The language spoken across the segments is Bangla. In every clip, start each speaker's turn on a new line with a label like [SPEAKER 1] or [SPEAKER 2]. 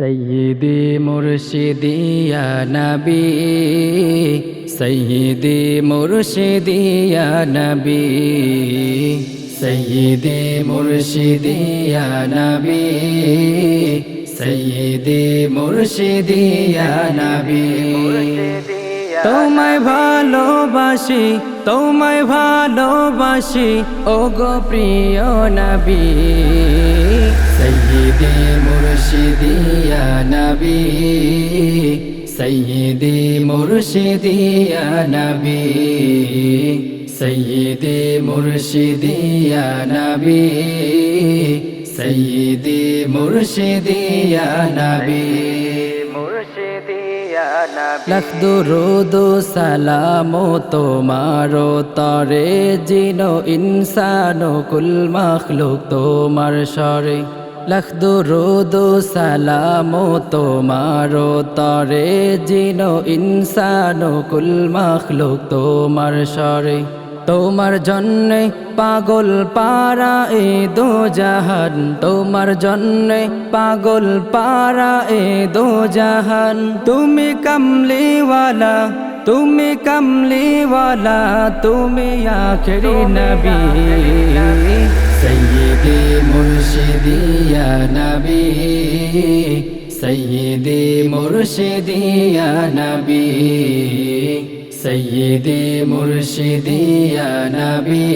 [SPEAKER 1] সৈয়দি মুর্শিদিয়া নবী, সৈয়দি মুর্শিদিয়া নবী, সৈয়দি মুর্শিদিয়া নবী, সৈয়দি মুর্শিদিয়া নবী। তোমায় ভালোবাসি তোমায় ভালোবাসি ও গো প্রিয় নবী মুর্শিদিয়া নবী, সৈয়দি মুর্শিদিয়া নবী, সৈয়দি মুর্শিদিয়া নবী, সৈয়দি মুর্শিদিয়া নবী। লাখ দুরুদ সালাম তোমারো তরে, জিনো ইনসানো কুল মখলুক তোমার সরে লাখ দুরুদ সালাম তোমারো তরে জিনো ইনসানো কুল মখলুক তোমার সরে তোমার জন্যে পাগল পারা এ দো জাহান তোমার জন্যে পাগল পারা এ দো জাহান তুমি কমলিওয়ালা তুমি কমলিওয়ালা তুমি আখরি নবী। সৈয়দে মুর্শিদিয়া নবী সৈয়দে মুর্শিদিয়া নবী সৈয়দে মুর্শিদিয়া নবী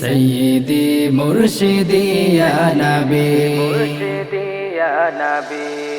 [SPEAKER 1] সৈয়দে মুর্শিদিয়া নবী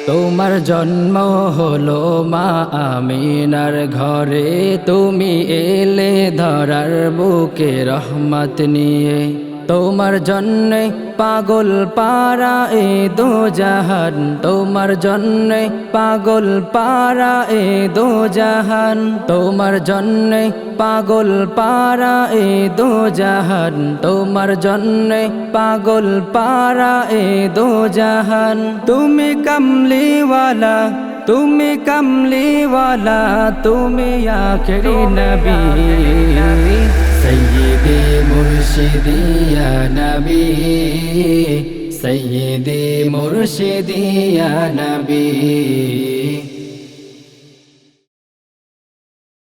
[SPEAKER 1] তোমার জন্ম হলো মা আমিনার ঘরে। তুমি এলে ধরার বুকে রহমত নিয়ে। তোমার জন্যে পাগল পারা এ দো জাহান তোমার জন্যে পাগল পারা এ দো জাহান তোমার জন্যে পাগল পারা এ দো জাহান তোমার জন্যে পাগল পারা এ দো জাহান তুমি কমলিওয়ালা তুমি কমলিওয়ালা তুমি আখরি নবী সৈয়দে মুর্শিদিয়া নবী সৈয়দে মুর্শিদিয়া নবী